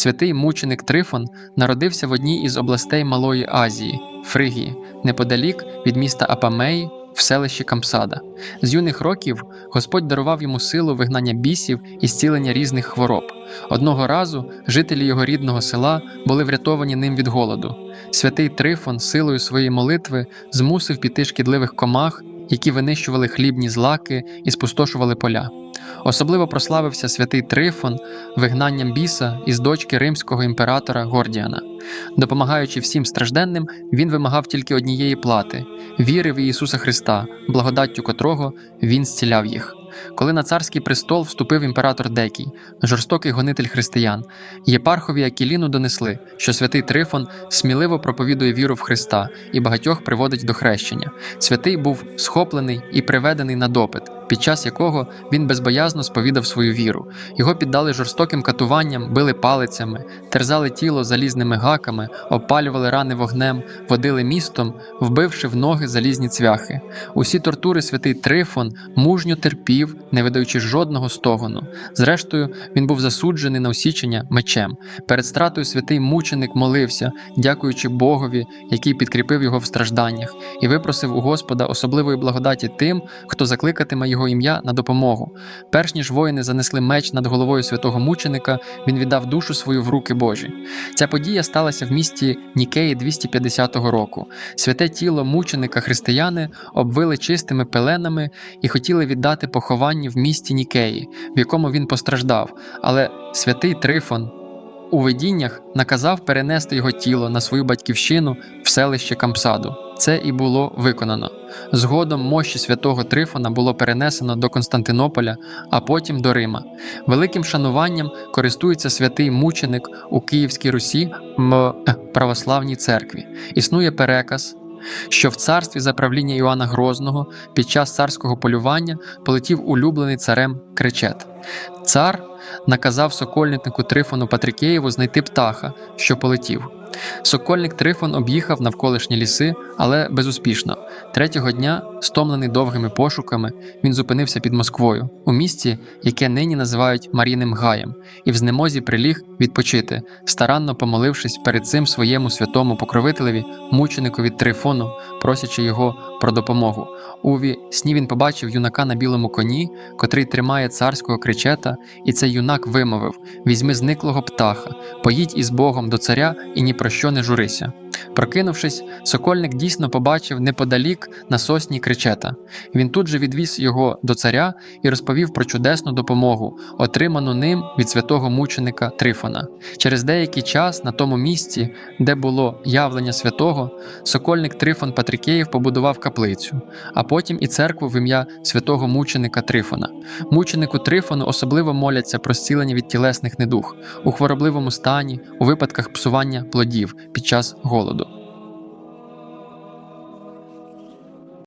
Святий мученик Трифон народився в одній із областей Малої Азії Фригії, неподалік від міста Апамеї в селищі Камсада. З юних років Господь дарував йому силу вигнання бісів і зцілення різних хвороб. Одного разу жителі його рідного села були врятовані ним від голоду. Святий Трифон силою своєї молитви змусив піти шкідливих комах, які винищували хлібні злаки і спустошували поля. Особливо прославився святий Трифон вигнанням біса із дочки римського імператора Гордіана. Допомагаючи всім стражденним, він вимагав тільки однієї плати віри в Ісуса Христа, благодаттю котрого він зціляв їх. Коли на царський престол вступив імператор Декій, жорстокий гонитель християн, єпархові Акіліну донесли, що святий Трифон сміливо проповідує віру в Христа і багатьох приводить до хрещення. Святий був схоплений і приведений на допит, під час якого він безбоязно сповідав свою віру. Його піддали жорстоким катуванням, били палицями, терзали тіло залізними гаками, опалювали рани вогнем, водили містом, вбивши в ноги залізні цвяхи. Усі тортури святий Трифон мужньо терпів, не видаючи жодного стогону. Зрештою, він був засуджений на усічення мечем. Перед стратою святий мученик молився, дякуючи Богові, який підкріпив його в стражданнях, і випросив у Господа особливої благодаті тим, хто закликатиме його ім'я на допомогу. Перш ніж воїни занесли меч над головою святого мученика, він віддав душу свою в руки Божі. Ця подія сталася в місті Нікеї 250 року. Святе тіло мученика християни обвили чистими пеленами і хотіли віддати похованню в місті Нікеї, в якому він постраждав. Але святий Трифон у видіннях наказав перенести його тіло на свою батьківщину в селище Камсаду. Це і було виконано. Згодом мощі святого Трифона було перенесено до Константинополя, а потім до Рима. Великим шануванням користується святий мученик у Київській Русі в е, православній церкві. Існує переказ, що в царстві за правління Іоанна Грозного під час царського полювання полетів улюблений царем кречет. Цар наказав сокольнику Трифону Патрикеєву знайти птаха, що полетів. Сокольник Трифон об'їхав навколишні ліси, але безуспішно. Третього дня, стомлений довгими пошуками, він зупинився під Москвою, у місті, яке нині називають Маріним Гаєм, і в знемозі приліг відпочити, старанно помолившись перед цим своєму святому покровителеві, мученикові Трифону, просячи його про допомогу. У сні він побачив юнака на білому коні, котрий тримає царського кричета, і цей юнак вимовив: Візьми зниклого птаха, поїдь із Богом до царя і ні про що не журися. Прокинувшись, сокольник дійсно побачив неподалік на сосні кричета. Він тут же відвіз його до царя і розповів про чудесну допомогу, отриману ним від святого мученика Трифона. Через деякий час на тому місці, де було явлення святого, сокольник Трифон Патрикеєв побудував каплицю, а потім і церкву в ім'я святого мученика Трифона. Мученику Трифону особливо моляться про зцілення від тілесних недух у хворобливому стані, у випадках псування плодів під час голоду.